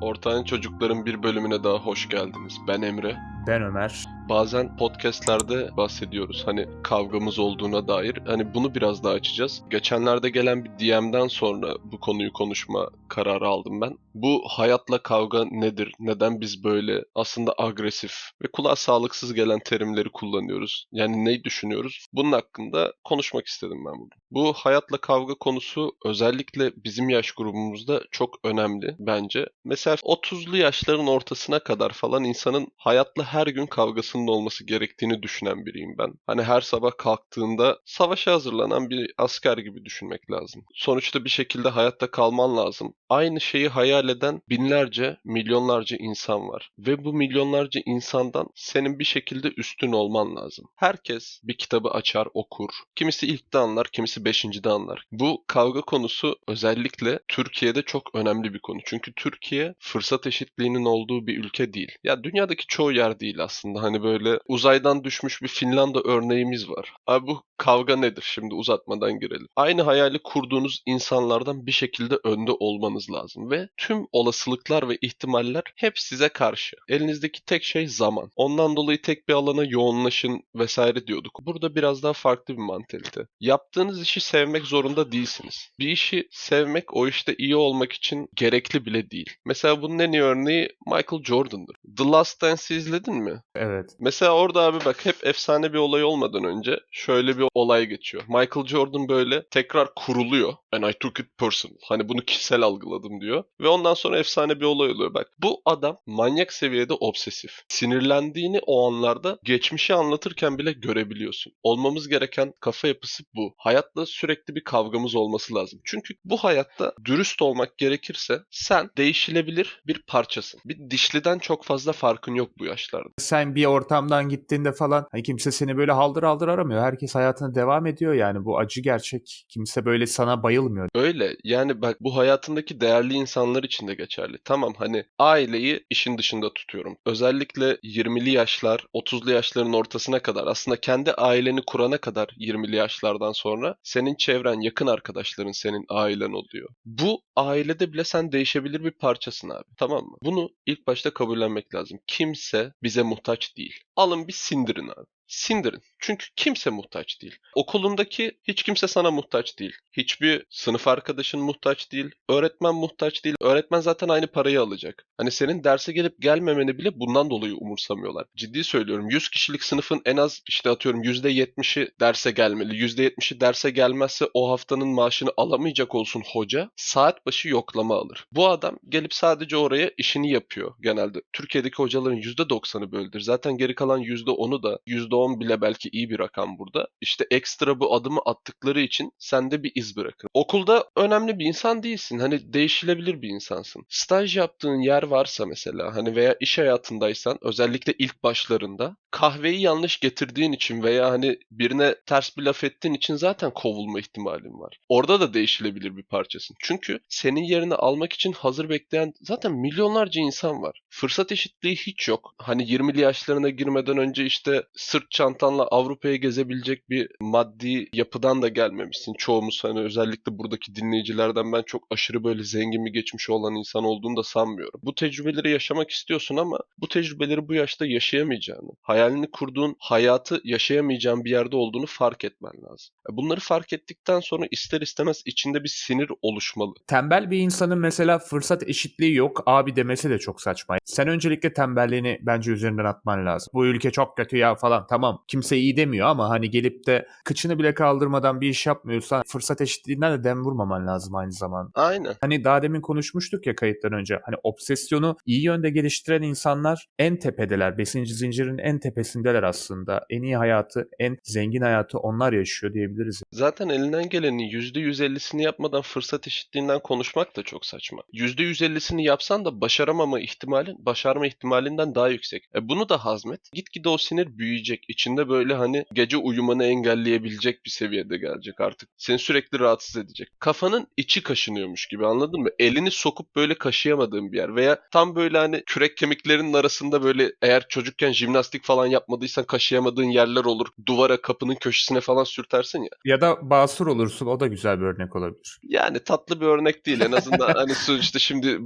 Ortağın Çocukların bir bölümüne daha hoş geldiniz. Ben Emre. Ben Ömer. Bazen podcastlerde bahsediyoruz hani kavgamız olduğuna dair. Hani bunu biraz daha açacağız. Geçenlerde gelen bir DM'den sonra bu konuyu konuşma kararı aldım ben. Bu hayatla kavga nedir? Neden biz böyle aslında agresif ve kulağa sağlıksız gelen terimleri kullanıyoruz? Yani ne düşünüyoruz? Bunun hakkında konuşmak istedim ben bugün. Bu hayatla kavga konusu özellikle bizim yaş grubumuzda çok önemli bence. Mesela 30'lu yaşların ortasına kadar falan insanın hayatla her gün kavgasının olması gerektiğini düşünen biriyim ben. Hani her sabah kalktığında savaşa hazırlanan bir asker gibi düşünmek lazım. Sonuçta bir şekilde hayatta kalman lazım. Aynı şeyi hayal eden binlerce, milyonlarca insan var. Ve bu milyonlarca insandan senin bir şekilde üstün olman lazım. Herkes bir kitabı açar, okur. Kimisi ilkte anlar, kimisi beşincide anlar. Bu kavga konusu özellikle Türkiye'de çok önemli bir konu. Çünkü Türkiye fırsat eşitliğinin olduğu bir ülke değil. Ya dünyadaki çoğu yer değil aslında. Hani böyle uzaydan düşmüş bir Finlanda örneğimiz var. Abi bu kavga nedir? Şimdi uzatmadan girelim. Aynı hayali kurduğunuz insanlardan bir şekilde önde olmanız lazım ve tüm olasılıklar ve ihtimaller hep size karşı. Elinizdeki tek şey zaman. Ondan dolayı tek bir alana yoğunlaşın vesaire diyorduk. Burada biraz daha farklı bir mantalite. Yaptığınız işi sevmek zorunda değilsiniz. Bir işi sevmek o işte iyi olmak için gerekli bile değil. Mesela bunun en iyi örneği Michael Jordan'dır. The Last Dance'i izledin mi? Evet. Mesela orada abi bak hep efsane bir olay olmadan önce şöyle bir olay geçiyor. Michael Jordan böyle tekrar kuruluyor. And I took it personal. Hani bunu kişisel algıladım diyor. Ve ondan sonra efsane bir olay oluyor. Bak bu adam manyak seviyede obsesif. Sinirlendiğini o anlarda geçmişi anlatırken bile görebiliyorsun. Olmamız gereken kafa yapısı bu. Hayatla sürekli bir kavgamız olması lazım. Çünkü bu hayatta dürüst olmak gerekirse sen değişilebilir bir parçasın. Bir dişliden çok fazla farkın yok bu yaşlarda. Sen bir ortamdan gittiğinde falan hani kimse seni böyle haldır haldır aramıyor. Herkes hayatına devam ediyor yani. Bu acı gerçek. Kimse böyle sana bayılmıyor. Öyle yani bak bu hayatındaki değerli insanlar için de geçerli. Tamam hani aileyi işin dışında tutuyorum. Özellikle 20'li yaşlar, 30'lu yaşların ortasına kadar aslında kendi aileni kurana kadar 20'li yaşlardan sonra senin çevren, yakın arkadaşların senin ailen oluyor. Bu ailede bile sen değişebilir bir parçasın abi. Tamam mı? Bunu ilk başta kabullenmek lazım. Kimse bize muhtaç değil. Alın bir sindirin abi. Sindirin. Çünkü kimse muhtaç değil. Okulundaki hiç kimse sana muhtaç değil. Hiçbir sınıf arkadaşın muhtaç değil. Öğretmen muhtaç değil. Öğretmen zaten aynı parayı alacak. Hani senin derse gelip gelmemeni bile bundan dolayı umursamıyorlar. Ciddi söylüyorum. 100 kişilik sınıfın en az işte atıyorum %70'i derse gelmeli. %70'i derse gelmezse o haftanın maaşını alamayacak olsun hoca. Saat başı yoklama alır. Bu adam gelip sadece oraya işini yapıyor genelde. Türkiye'deki hocaların %90'ı böyledir. Zaten geri kalan %10'u da %10 bile belki iyi bir rakam burada. İşte ekstra bu adımı attıkları için sende bir iz bırakır. Okulda önemli bir insan değilsin. Hani değişilebilir bir insansın. Staj yaptığın yer varsa mesela hani veya iş hayatındaysan özellikle ilk başlarında kahveyi yanlış getirdiğin için veya hani birine ters bir laf ettiğin için zaten kovulma ihtimalin var. Orada da değişilebilir bir parçasın. Çünkü senin yerini almak için hazır bekleyen zaten milyonlarca insan var. Fırsat eşitliği hiç yok. Hani 20'li yaşlarına girmeden önce işte sırt çantanla Avrupa'ya gezebilecek bir maddi yapıdan da gelmemişsin. Çoğumuz hani özellikle buradaki dinleyicilerden ben çok aşırı böyle zengin bir geçmişi olan insan olduğunu da sanmıyorum. Bu tecrübeleri yaşamak istiyorsun ama bu tecrübeleri bu yaşta yaşayamayacağını, hayalini kurduğun hayatı yaşayamayacağın bir yerde olduğunu fark etmen lazım. E, Bunları fark ettikten sonra ister istemez içinde bir sinir oluşmalı. Tembel bir insanın mesela fırsat eşitliği yok abi demesi de çok saçma. Sen öncelikle tembelliğini bence üzerinden atman lazım. Bu ülke çok kötü ya falan tamam kimse iyi demiyor ama hani gelip de kıçını bile kaldırmadan bir iş yapmıyorsan fırsat eşitliğinden de dem vurmaman lazım aynı zamanda. Aynen. Hani daha demin konuşmuştuk ya kayıttan önce. Hani obsesyonu iyi yönde geliştiren insanlar en tepedeler. Besinci zincirin en tepesindeler aslında. En iyi hayatı, en zengin hayatı onlar yaşıyor diyebiliriz. Zaten elinden gelenin %150'sini yapmadan fırsat eşitliğinden konuşmak da çok saçma. %150'sini yapsan da başaramama ihtimalin, başarma ihtimalinden daha yüksek. E bunu da hazmet. Gitgide o sinir büyüyecek. İçinde böyle hani gece uyumanı engelleyebilecek bir seviyede gelecek artık. Seni sürekli rahatsız edecek. Kafanın içi kaşınıyormuş gibi anladın mı? Elini sokup böyle kaşıyamadığın bir yer. Veya tam böyle hani kürek kemiklerinin arasında böyle eğer çocukken jimnastik falan yapmadıysan kaşıyamadığın yerler olur. Duvara, kapının köşesine falan sürtersin ya. Ya da basur olursun o da güzel bir örnek olabilir. Yani tatlı bir örnek değil. En azından hani sonuçta şimdi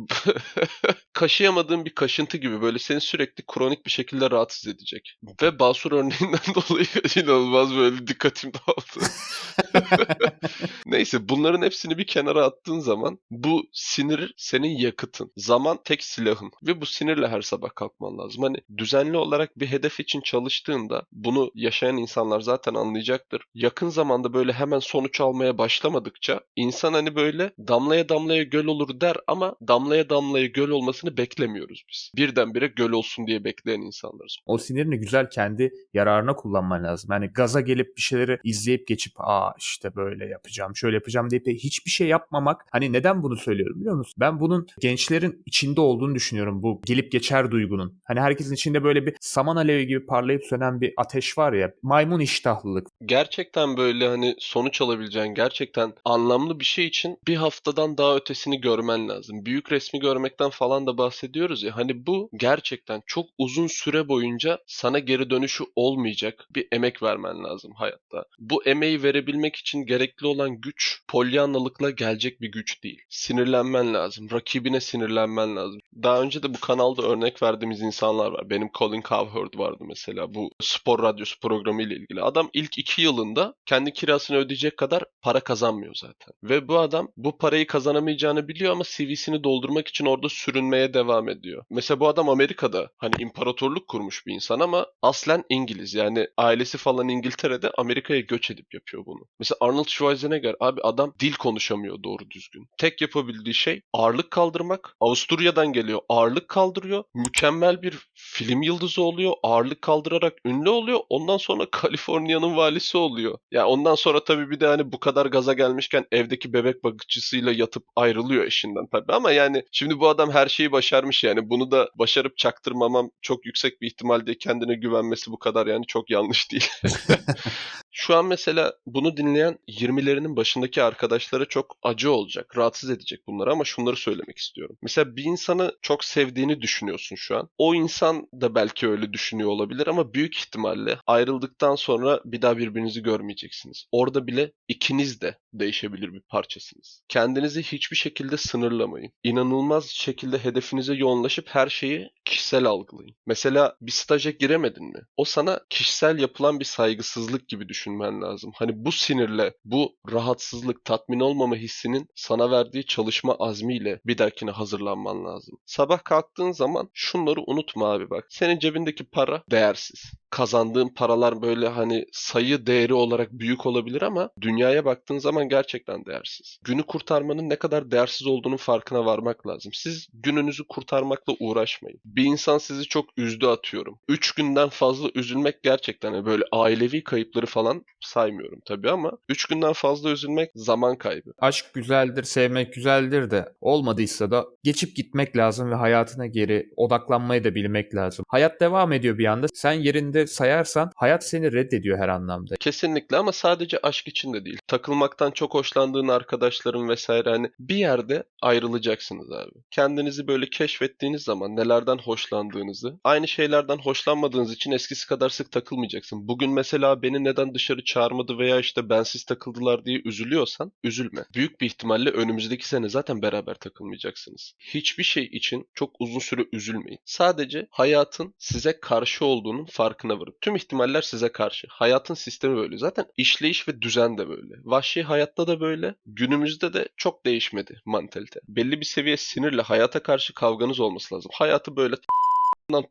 kaşıyamadığın bir kaşıntı gibi böyle seni sürekli kronik bir şekilde rahatsız edecek. Ve basur örneğinden dolayı inanılmaz böyle dikkatim dağıldı. Neyse bunların hepsini bir kenara attığın zaman bu sinir senin yakıtın. Zaman tek silahın. Ve bu sinirle her sabah kalkman lazım. Hani düzenli olarak bir hedef için çalıştığında bunu yaşayan insanlar zaten anlayacaktır. Yakın zamanda böyle hemen sonuç almaya başlamadıkça insan hani böyle damlaya damlaya göl olur der ama damlaya damlaya göl olmasını beklemiyoruz biz. Birdenbire göl olsun diye bekleyen insanlarız. O sinirini güzel kendi yararına kullanman lazım. Yani gaza gelip bir şeyleri izleyip geçip aa işte böyle yapacağım, şöyle yapacağım deyip de hiçbir şey yapmamak. Hani neden bunu söylüyorum biliyor musun? Ben bunun gençlerin içinde olduğunu düşünüyorum bu gelip geçer duygunun. Hani herkesin içinde böyle bir saman alevi gibi parlayıp sönen bir ateş var ya. Maymun iştahlılık. Gerçekten böyle hani sonuç alabileceğin gerçekten anlamlı bir şey için bir haftadan daha ötesini görmen lazım. Büyük resmi görmekten falan da bahsediyoruz ya hani bu gerçekten çok uzun süre boyunca sana geri dönüşü olmayacak bir emek vermen lazım hayatta. Bu emeği verebilmek için gerekli olan güç polyanlalıkla gelecek bir güç değil. Sinirlenmen lazım. Rakibine sinirlenmen lazım. Daha önce de bu kanalda örnek verdiğimiz insanlar var. Benim Colin Cowherd vardı mesela bu spor radyosu programı ile ilgili. Adam ilk iki yılında kendi kirasını ödeyecek kadar para kazanmıyor zaten. Ve bu adam bu parayı kazanamayacağını biliyor ama CV'sini doldurmak için orada sürünmeye devam ediyor. Mesela bu adam Amerika'da hani imparatorluk kurmuş bir insan ama aslen İngiliz. Yani ailesi falan İngiltere'de Amerika'ya göç edip yapıyor bunu. Mesela Arnold Schwarzenegger abi adam dil konuşamıyor doğru düzgün. Tek yapabildiği şey ağırlık kaldırmak. Avusturya'dan geliyor ağırlık kaldırıyor. Mükemmel bir film yıldızı oluyor. Ağırlık kaldırarak ünlü oluyor. Ondan sonra Kaliforniya'nın valisi oluyor. Ya ondan sonra tabii bir de hani bu kadar gaza gelmişken evdeki bebek bakıcısıyla yatıp ayrılıyor eşinden tabii ama yani şimdi bu adam her şeyi başarmış yani bunu da başarıp çaktırmamam çok yüksek bir ihtimal diye kendine güvenmesi bu kadar yani çok yanlış değil. Şu an mesela bunu dinleyen 20'lerinin başındaki arkadaşlara çok acı olacak, rahatsız edecek bunlar ama şunları söylemek istiyorum. Mesela bir insanı çok sevdiğini düşünüyorsun şu an. O insan da belki öyle düşünüyor olabilir ama büyük ihtimalle ayrıldıktan sonra bir daha birbirinizi görmeyeceksiniz. Orada bile ikiniz de değişebilir bir parçasınız. Kendinizi hiçbir şekilde sınırlamayın. İnanılmaz şekilde hedefinize yoğunlaşıp her şeyi kişisel algılayın. Mesela bir staja giremedin mi? O sana kişisel yapılan bir saygısızlık gibi düşünmen lazım. Hani bu sinirle, bu rahatsızlık, tatmin olmama hissinin sana verdiği çalışma azmiyle bir dahakine hazırlanman lazım. Sabah kalktığın zaman şunları unutma abi bak. Senin cebindeki para değersiz kazandığın paralar böyle hani sayı değeri olarak büyük olabilir ama dünyaya baktığın zaman gerçekten değersiz. Günü kurtarmanın ne kadar değersiz olduğunun farkına varmak lazım. Siz gününüzü kurtarmakla uğraşmayın. Bir insan sizi çok üzdü atıyorum. 3 günden fazla üzülmek gerçekten hani böyle ailevi kayıpları falan saymıyorum tabii ama 3 günden fazla üzülmek zaman kaybı. Aşk güzeldir, sevmek güzeldir de olmadıysa da geçip gitmek lazım ve hayatına geri odaklanmayı da bilmek lazım. Hayat devam ediyor bir anda. Sen yerinde sayarsan hayat seni reddediyor her anlamda. Kesinlikle ama sadece aşk için de değil. Takılmaktan çok hoşlandığın arkadaşların vesaire hani bir yerde ayrılacaksınız abi. Kendinizi böyle keşfettiğiniz zaman nelerden hoşlandığınızı, aynı şeylerden hoşlanmadığınız için eskisi kadar sık takılmayacaksın. Bugün mesela beni neden dışarı çağırmadı veya işte bensiz takıldılar diye üzülüyorsan üzülme. Büyük bir ihtimalle önümüzdeki sene zaten beraber takılmayacaksınız. Hiçbir şey için çok uzun süre üzülmeyin. Sadece hayatın size karşı olduğunun farkına varın. Tüm ihtimaller size karşı. Hayatın sistemi böyle. Zaten işleyiş ve düzen de böyle. Vahşi hayatta da böyle. Günümüzde de çok değişmedi mantalite. Belli bir seviye sinirle hayata karşı kavganız olması lazım. Hayatı böyle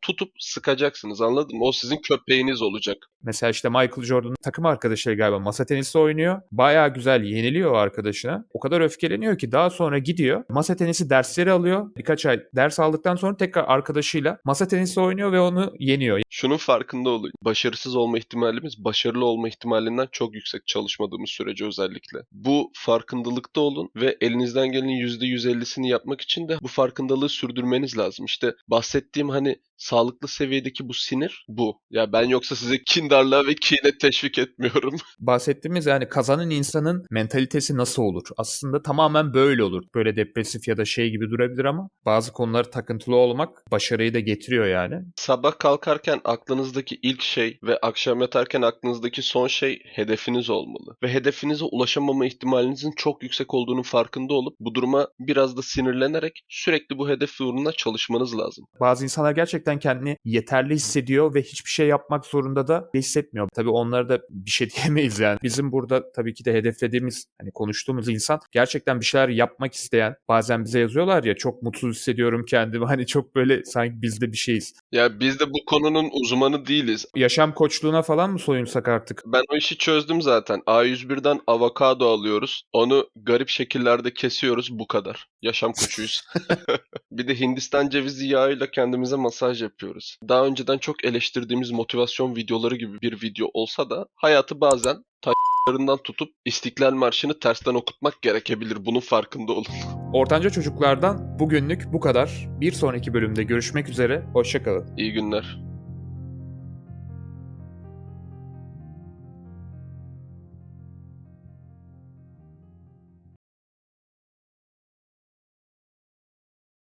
tutup sıkacaksınız anladın mı? O sizin köpeğiniz olacak. Mesela işte Michael Jordan'ın takım arkadaşı galiba masa tenisi oynuyor. Bayağı güzel yeniliyor arkadaşına. O kadar öfkeleniyor ki daha sonra gidiyor. Masa tenisi dersleri alıyor. Birkaç ay ders aldıktan sonra tekrar arkadaşıyla masa tenisi oynuyor ve onu yeniyor. Şunun farkında olun. Başarısız olma ihtimalimiz başarılı olma ihtimalinden çok yüksek çalışmadığımız sürece özellikle. Bu farkındalıkta olun ve elinizden gelenin %150'sini yapmak için de bu farkındalığı sürdürmeniz lazım. İşte bahsettiğim hani sağlıklı seviyedeki bu sinir bu. Ya ben yoksa size kindarlığa ve kine teşvik etmiyorum. bahsettiğimiz yani kazanan insanın mentalitesi nasıl olur? Aslında tamamen böyle olur. Böyle depresif ya da şey gibi durabilir ama bazı konular takıntılı olmak başarıyı da getiriyor yani. Sabah kalkarken aklınızdaki ilk şey ve akşam yatarken aklınızdaki son şey hedefiniz olmalı. Ve hedefinize ulaşamama ihtimalinizin çok yüksek olduğunun farkında olup bu duruma biraz da sinirlenerek sürekli bu hedef uğruna çalışmanız lazım. Bazı insanlar gerçekten kendini yeterli hissediyor ve hiçbir şey yapmak zorunda da hissetmiyor. Tabii onlara da bir şey diyemeyiz yani. Bizim burada tabii ki de hedeflediğimiz, hani konuştuğumuz insan gerçekten bir şeyler yapmak isteyen. Bazen bize yazıyorlar ya çok mutsuz hissediyorum kendimi. Hani çok böyle sanki biz de bir şeyiz. Ya biz de bu konunun uzmanı değiliz. Yaşam koçluğuna falan mı soyunsak artık? Ben o işi çözdüm zaten. A101'den avokado alıyoruz. Onu garip şekillerde kesiyoruz bu kadar. Yaşam koçuyuz. bir de Hindistan cevizi yağıyla kendimize masaj yapıyoruz. Daha önceden çok eleştirdiğimiz motivasyon videoları gibi bir video olsa da hayatı bazen taşlarından tutup İstiklal Marşı'nı tersten okutmak gerekebilir. Bunun farkında olun. Ortanca çocuklardan bugünlük bu kadar. Bir sonraki bölümde görüşmek üzere. Hoşçakalın. İyi günler.